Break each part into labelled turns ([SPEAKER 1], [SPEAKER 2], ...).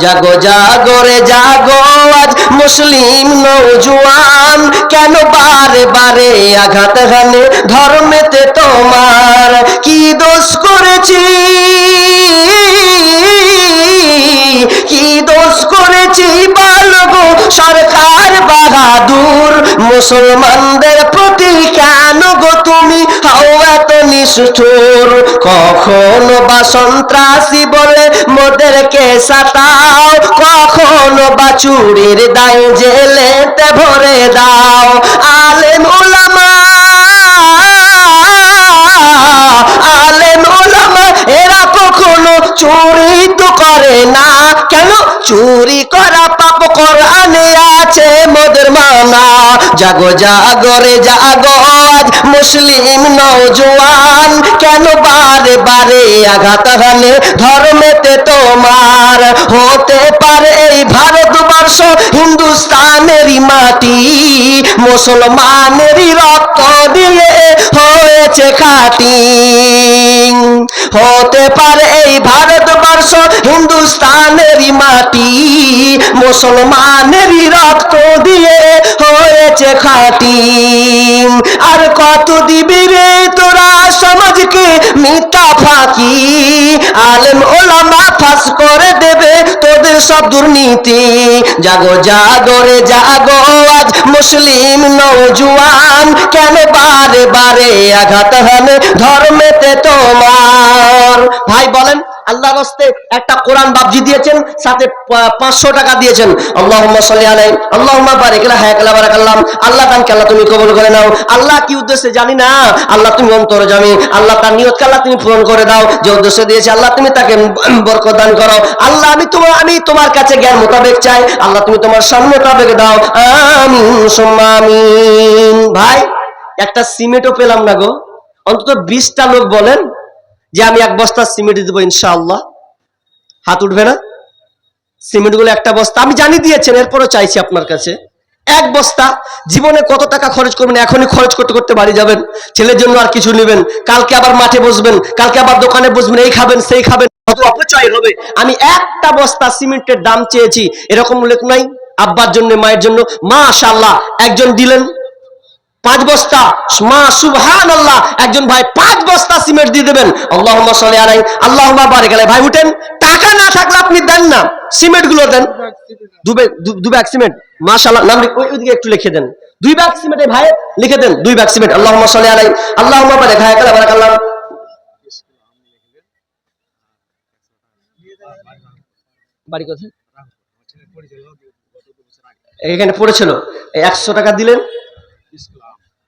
[SPEAKER 1] জাগো জাগো রে, জাগো আজ মুসলিম নৌজওয়ান কেন বারে বারে আঘাত হানে ধর্মেতে তোমার? কি দোষ করেছি? কি দোষ করেছি বালগো সরকার বাহাদুর? মুসলমানদের প্রতি কেন গো তুমি? হাও এত নিষ্ঠুর। কখনো বা সন্ত্রাসী বলে সাতাও, কখনো বা চুরির দায় জেলেতে ভরে দাও। আলেম ওলামা আলেম ওলামা এরা কখনো চুরি তো করে না। কেন? চুরি করা পাপ কোরআনে আছে, মোদের মানা। জাগো জাগো রে, জাগো আজ মুসলিম নওজোয়ান। কেন বারে বারে আঘাত হানে? ধর্মেতে তোমার হতে পারে এই ভারতবর্ষ হিন্দুস্তানেরই মাটি, মুসলমানেরই রক্ত দিয়ে হয়েছে খাটি। হতে পারে এই ভারতবর্ষ হিন্দুস্তানেরই মাটি, মুসলমানেরই রক্ত দিয়ে হয়েছে খাটি আর কত দিবি রে তোরা সমাজকে মিথ্যা ফাঁকি? আলেম, ওলামা ফাঁস করে দেবে তোদের সব দুর্নীতি। জাগো জাগো রে, জাগো আজ মুসলিম নৌজওয়ান কেন বারে বারে আঘাত হানে ধর্মেতে তোমার? ভাই, বলেন। আল্লাহ রাস্তে একটা কোরআন বাবজি দিয়েছেন, সাথে পাঁচশো টাকা দিয়েছেন। আল্লাহুম্মা সাল্লি আলাইহি, আল্লাহুম্মা বারিক লা হায়াকালা বারাকাল্লাহ আল্লাহ আল্লাহ তুমি কবল করে নাও। আল্লাহ কি উদ্দেশ্যে জানি না, আল্লাহ তুমি অন্তরে জানি, আল্লাহ তার নিয়তকে আল্লাহ তুমি পূরণ করে দাও, যে উদ্দেশ্যে দিয়েছে আল্লাহ তুমি তাকে বরকত দান করো। আল্লাহ আমি তোমার আমি তোমার কাছে জ্ঞান মোতাবেক চাই, আল্লাহ তুমি তোমার সামনে মোতাবেক দাও। ভাই, একটা সিমেন্টও পেলাম না গো। অন্তত বিশটা লোক বলেন যে আমি এক বস্তা সিমেন্ট দেবো ইনশাআল্লাহ। হাত উঠবে না? সিমেন্টগুলো একটা বস্তা। আমি জানি দিয়েছেন, এরপরও চাইছি আপনার কাছে। এক বস্তা। জীবনে কত টাকা খরচ করবেন, এখনই খরচ করতে করতে বাড়ি যাবেন। ছেলের জন্য আর কিছু নেবেন। কালকে আবার মাঠে বসবেন, কালকে আবার দোকানে বসবেন, এই খাবেন, সেই খাবেন। কত অপচয় হবে। আমি একটা বস্তা সিমেন্টের দাম চেয়েছি, এরকম উল্লেখ নাই। আব্বার জন্য, মায়ের জন্য। মাশাআল্লাহ, একজন দিলেন। পাঁচ বস্তা। মা সুবহান আল্লাহ একজন ভাই পাঁচ বস্তা সিমেন্ট দিয়ে দেবেন। আল্লাহ সাল্লি আলাই আল্লাহ বারে গেলে ভাই, উঠেন। টাকা না থাকলে আপনি দেন না। সিমেন্টগুলো দেন। দু ব্যাগ সিমেন্ট। নাম ওইদিকে একটু লিখে দেন। দুই সিমেন্ট, ভাই, লিখে দেন। দুই ব্যাগ সিমেন্ট। আল্লাহ। এখানে পড়েছিল। একশো টাকা দিলেন।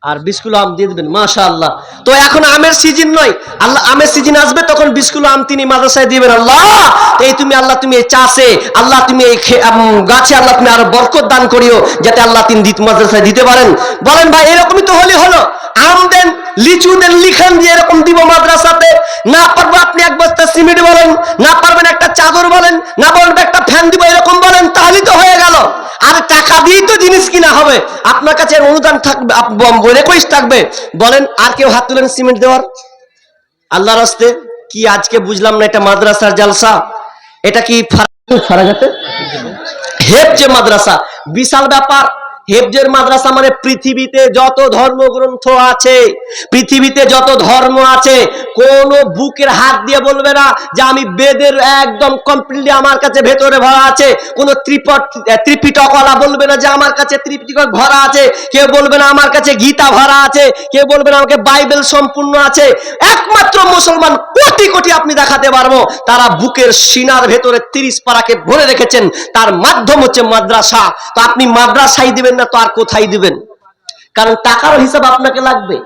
[SPEAKER 1] আর বিশ আম দিয়ে দিবেন মাশা আল্লাহ তো এখন আমের সিজন নয়, আল্লাহ আমের সিজন আসবে, তখন বিশ আম তিনি মাদ্রাসায় দিবেন। আল্লাহ, এই তুমি আল্লাহ তুমি এই চাষে, আল্লাহ তুমি এই গাছে আল্লাহ তুমি আরও বরকত দান করিও, যাতে আল্লাহ তিনি মাদ্রাসায় দিতে পারেন। বলেন ভাই, এরকমই তো হলে হলো। আম দেন, লিচু দেন, লিখান দিয়ে এরকম দিব মাদ্রাসাতে। না পারব আপনি এক বস্তা সিমেন্ট বলেন, না পারবেন একটা চাদর বলেন, না পারবেন একটা ফ্যান দিব এরকম বলেন তাহলেই তো হয়ে গেল আর টাকা দিয়েই তো জিনিস কিনা হবে। আপনার কাছে অনুদান থাকবে রেকোয়েস্ট থাকবে। বলেন, আর কেউ হাত তুলেন সিমেন্ট দেওয়ার? আল্লাহ রাস্তে কি আজকে বুঝলাম না এটা মাদ্রাসার জালসা? এটা কি ফারাগাতে ফারাগাতে হেফজে মাদ্রাসা, বিশাল ব্যাপার। হেফজের মাদ্রাসা মানে পৃথিবীতে যত ধর্মগ্রন্থ আছে, পৃথিবীতে যত ধর্ম আছে, কোন বুকের হাত দিয়ে বলবে না যে আমি বেদের একদম কমপ্লিটলি আমার কাছে ভেতরে ভরা আছে। কোন ত্রিপট ত্রিপিটকলা বলবে না যে আমার কাছে ত্রিপিটক ভরা আছে। কেউ বলবে না আমার কাছে গীতা ভরা আছে। কেউ বলবে না আমাকে বাইবেল সম্পূর্ণ আছে। একমাত্র মুসলমান কোটি কোটি আপনি দেখাতে পারব, তারা বুকের সিনার ভেতরে তিরিশ পারাকে ভরে রেখেছেন। তার মাধ্যম হচ্ছে মাদ্রাসা। তো আপনি মাদ্রাসাই দিবেন না তো আর কোথায় দিবেন? কারণ টাকার হিসাব আপনাকে লাগবে।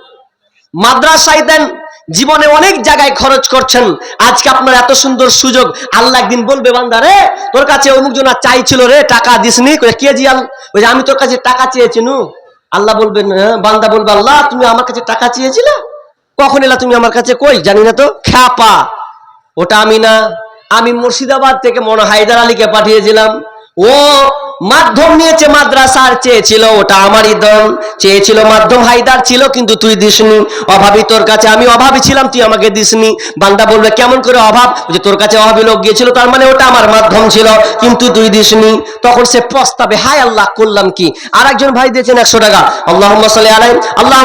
[SPEAKER 1] মাদ্রাসায় দেন জীবনে অনেক জায়গায় খরচ করছেন। আজকে আপনার এত সুন্দর সুযোগ আল্লাহ একদিন বলবে বান্দা রে তোর কাছে অমুক জনা চাইছিল রে টাকা দিসনি? কে জি আল ওই যে আমি তোর কাছে টাকা চেয়েছি নু। আল্লাহ বলবেন হ্যাঁ, বান্দা বলবে আল্লাহ তুমি আমার কাছে টাকা চেয়েছিলে? কখন এলা তুমি আমার কাছে কই? জানি না তো খ্যাপা। ওটা আমি না আমি মুর্শিদাবাদ থেকে মনে হায়দার আলীকে পাঠিয়েছিলাম। ও মাধ্যম নিয়েছে, মাদ্রাসার চেয়েছিল, ওটা আমারই দম চেয়েছিল মাধ্যম হাইদার ছিল, কিন্তু তুই দিসনি। অভাবী তোর কাছে। আমি অভাবী ছিলাম, তুই আমাকে দিসনি। বান্দা বলবে, কেমন করে অভাব? যে তোর কাছে অভাবী লোক গিয়েছিল, তার মানে ওটা আমার মাধ্যম ছিল, কিন্তু তুই দিসনি। তখন সে পস্তাবে হায় আল্লাহ, করলাম কি? আর একজন ভাই দিয়েছেন একশো টাকা। আল্লাহ আলাই আল্লাহ